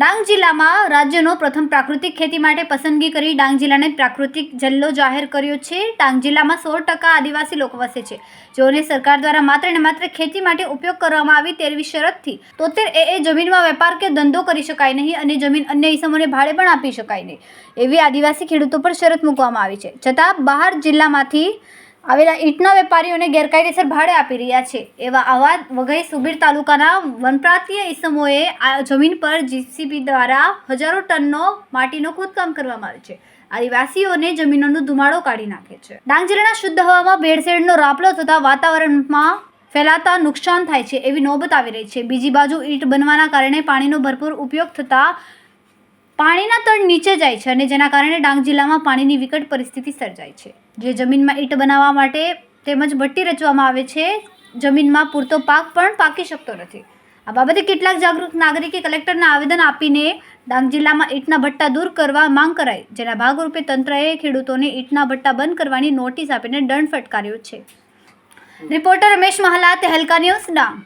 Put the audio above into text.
ડાંગ જિલ્લામાં રાજ્યનો પ્રથમ પ્રાકૃતિક ખેતી માટે પસંદગી કરી ડાંગ જિલ્લાને પ્રાકૃતિક જિલ્લો જાહેર કર્યો છે. ડાંગ જિલ્લામાં સોળ ટકા આદિવાસી લોકો વસે છે. જેઓને સરકાર દ્વારા માત્ર ને માત્ર ખેતી માટે ઉપયોગ કરવામાં આવી તેવી શરતથી તોતેર એ એ જમીનમાં વેપાર કે ધંધો કરી શકાય નહીં અને જમીન અન્ય ઇસમોને ભાડે પણ આપી શકાય નહીં. એવી આદિવાસી ખેડૂતો પર શરત મૂકવામાં આવી છે. છતાં બહાર જિલ્લામાંથી આવેલા ઈંટના વેપારીઓને ગેરકાયદેસર ભાડે આપી રહ્યા છે. એવા આવા વઘઈ સુબીર તાલુકાના વનપ્રાંતીય ઇસમોએ આ જમીન પર જીસીબી દ્વારા હજારો ટનનો માટીનો ખોદકામ કરવામાં આવે છે. આદિવાસીઓને જમીનોનો ધુમાડો કાઢી નાખે છે. ડાંગ જિલ્લાના શુદ્ધ હવામાં ભેળસેળનો રાપલો થતાં વાતાવરણમાં ફેલાતા નુકસાન થાય છે એવી નોબત આવી રહી છે. બીજી બાજુ ઈંટ બનવાના કારણે પાણીનો ભરપૂર ઉપયોગ થતાં પાણીના તળ નીચે જાય છે અને જેના કારણે ડાંગ જિલ્લામાં પાણીની વિકટ પરિસ્થિતિ સર્જાય છે. જે જમીનમાં ઈંટ બનાવવા માટે તેમજ ભઠ્ઠી રચવામાં આવે છે, જમીનમાં પૂરતો પાક પણ પાકી શકતો નથી. આ બાબતે કેટલાક જાગૃત નાગરિકે કલેક્ટરને આવેદન આપીને ડાંગ જિલ્લામાં ઈંટના ભટ્ટા દૂર કરવા માંગ કરાઈ, જેના ભાગરૂપે તંત્રએ ખેડૂતોને ઈંટના ભટ્ટા બંધ કરવાની નોટિસ આપીને દંડ ફટકાર્યો છે. Reporter Ramesh Mahala Tehelka news Dang.